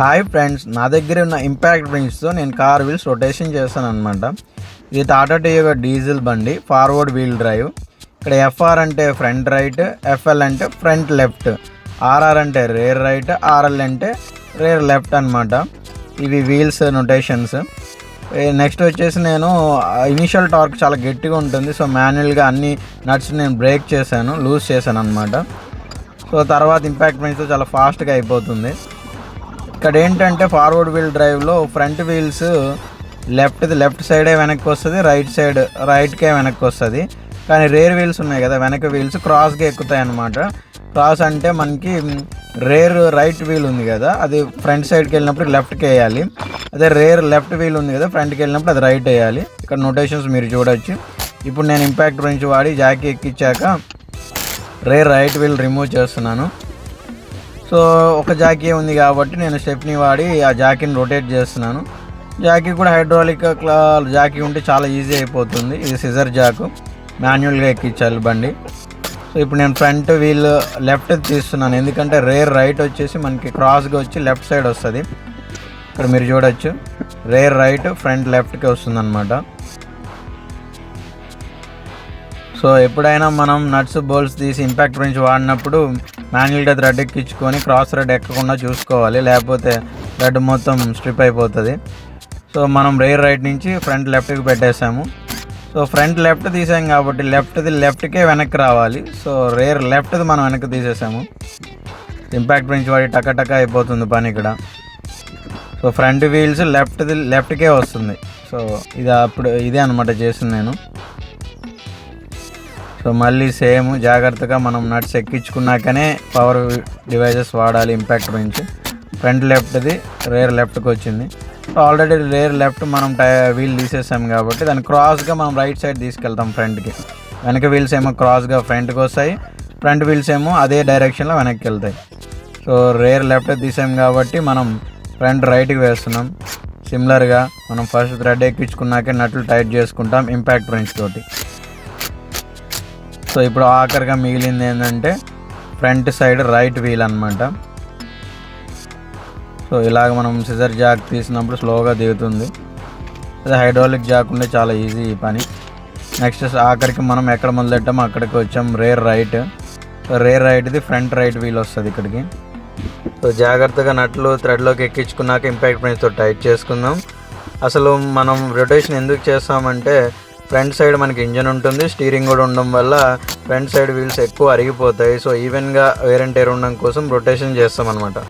Hi friends నా దగ్గర ఉన్న ఇంపాక్ట్ బ్రింగ్స్తో నేను కార్ వీల్స్ రొటేషన్ చేస్తాను అనమాట ఇది టాటా టియోగా డీజిల్ బండి ఫార్వర్డ్ వీల్ డ్రైవ్. ఇక్కడ ఎఫ్ఆర్ అంటే ఫ్రంట్ రైట్ ఎఫ్ఎల్ అంటే ఫ్రంట్ లెఫ్ట్ ఆర్ఆర్ అంటే రేర్ రైట్ ఆర్ఎల్ అంటే రేర్ లెఫ్ట్ అనమాట ఇవి వీల్స్ నొటేషన్స్. నెక్స్ట్ వచ్చేసి నేను ఇనిషియల్ టార్క్ చాలా గట్టిగా ఉంటుంది సో మాన్యువల్గా అన్ని నట్స్ నేను బ్రేక్ చేశాను లూజ్ చేశాను అనమాట సో తర్వాత ఇంపాక్ట్ బ్రింగ్స్తో చాలా ఫాస్ట్గా అయిపోతుంది. ఇక్కడ ఏంటంటే ఫార్వర్డ్ వీల్ డ్రైవ్లో ఫ్రంట్ వీల్స్ లెఫ్ట్ది లెఫ్ట్ సైడే వెనక్కి వస్తుంది రైట్ సైడ్ రైట్కే వెనక్కి వస్తుంది. కానీ రేర్ వీల్స్ ఉన్నాయి కదా వెనక వీల్స్ క్రాస్గా ఎక్కుతాయి అన్నమాట క్రాస్ అంటే మనకి రేర్ రైట్ వీల్ ఉంది కదా అది ఫ్రంట్ సైడ్కి వెళ్ళినప్పుడు లెఫ్ట్కి వేయాలి. అదే రేర్ లెఫ్ట్ వీల్ ఉంది కదా ఫ్రంట్కి వెళ్ళినప్పుడు అది రైట్ వేయాలి. ఇక్కడ నోటేషన్స్ మీరు చూడొచ్చు. ఇప్పుడు నేను ఇంపాక్ట్ గురించి వాడి జాకీ ఎక్కించాక రేర్ రైట్ వీల్ రిమూవ్ చేస్తున్నాను. సో ఒక జాకీ ఉంది కాబట్టి నేను స్టెప్ని వాడి ఆ జాకీని రొటేట్ చేస్తున్నాను. జాకీ కూడా హైడ్రాలిక్ క్లా జాకీ ఉంటే చాలా ఈజీ అయిపోతుంది. ఇది సిజర్ జాకు. మాన్యువల్గా ఎక్కించాలి బండి. సో ఇప్పుడు నేను ఫ్రంట్ వీల్ లెఫ్ట్ తీస్తున్నాను. ఎందుకంటే రేర్ రైట్ వచ్చేసి మనకి క్రాస్గా వచ్చి లెఫ్ట్ సైడ్ వస్తుంది. ఇక్కడ మీరు చూడొచ్చు. రేర్ రైట్ ఫ్రంట్ లెఫ్ట్కి వస్తుంది అనమాట సో ఎప్పుడైనా మనం నట్స్ బోల్స్ తీసి ఇంపాక్ట్ గురించి వాడినప్పుడు మాన్యువల్గా థ్రెడ్ ఎక్కించుకొని క్రాస్ థ్రెడ్ ఎక్కకుండా చూసుకోవాలి. లేకపోతే థ్రెడ్ మొత్తం స్ట్రిప్ అయిపోతుంది. సో మనం రేర్ రైట్ నుంచి ఫ్రంట్ లెఫ్ట్కి పెట్టేసాము. సో ఫ్రంట్ లెఫ్ట్ తీసాం కాబట్టి లెఫ్ట్ది లెఫ్ట్కే వెనక్కి రావాలి. సో రేర్ లెఫ్ట్ది మనం వెనక్కి తీసేసాము. ఇంపాక్ట్ గురించి వాడి టకటక అయిపోతుంది పని ఇక్కడ. సో ఫ్రంట్ వీల్స్ లెఫ్ట్ది లెఫ్ట్కే వస్తుంది. సో ఇది అప్పుడు ఇదే అనమాట చేసింది నేను. సో మళ్ళీ సేమ్ జాగ్రత్తగా మనం నట్స్ ఎక్కించుకున్నాకనే పవర్ డివైజెస్ వాడాలి ఇంపాక్ట్ నుంచి ఫ్రంట్ లెఫ్ట్ది రేర్ లెఫ్ట్కి వచ్చింది. సో ఆల్రెడీ రేర్ లెఫ్ట్ మనం టై వీల్ తీసేసాం కాబట్టి దాన్ని క్రాస్గా మనం రైట్ సైడ్ తీసుకెళ్తాం ఫ్రంట్కి. వెనక వీల్స్ ఏమో క్రాస్గా ఫ్రంట్కి వస్తాయి ఫ్రంట్ వీల్స్ ఏమో అదే డైరెక్షన్లో వెనక్కి వెళ్తాయి. సో రేర్ లెఫ్ట్ తీసాం కాబట్టి మనం ఫ్రంట్ రైట్కి వేస్తున్నాం. సిమిలర్గా మనం ఫస్ట్ థ్రెడ్ ఎక్కించుకున్నాకే నట్లు టైట్ చేసుకుంటాం ఇంపాక్ట్ రేంజ్ తోటి సో ఇప్పుడు ఆఖరిగా మిగిలింది ఏంటంటే ఫ్రంట్ సైడ్ రైట్ వీల్ అనమాట సో ఇలాగ మనం సిజర్ జాక్ తీసినప్పుడు స్లోగా దిగుతుంది. అదే హైడ్రాలిక్ జాక్ ఉంటే చాలా ఈజీ ఈ పని. నెక్స్ట్ ఆఖరికి మనం ఎక్కడ మొదలెట్టామో అక్కడికి వచ్చాం రేర్ రైట్ రేర్ రైట్ది ఫ్రంట్ రైట్ వీల్ వస్తుంది ఇక్కడికి. సో జాగ్రత్తగా నట్లు థ్రెడ్లోకి ఎక్కించుకున్నాక ఇంపాక్ట్ ప్రైన్స్తో టైట్ చేసుకుందాం. అసలు మనం రొటేషన్ ఎందుకు చేస్తామంటే ఫ్రంట్ సైడ్ మనకి ఇంజన్ ఉంటుంది స్టీరింగ్ కూడా ఉండడం వల్ల ఫ్రంట్ సైడ్ వీల్స్ ఎక్కువ అరిగిపోతాయి. సో ఈవెన్గా వేర్ అండ్ టైర్ ఉండడం కోసం రొటేషన్ చేస్తాం అనమాట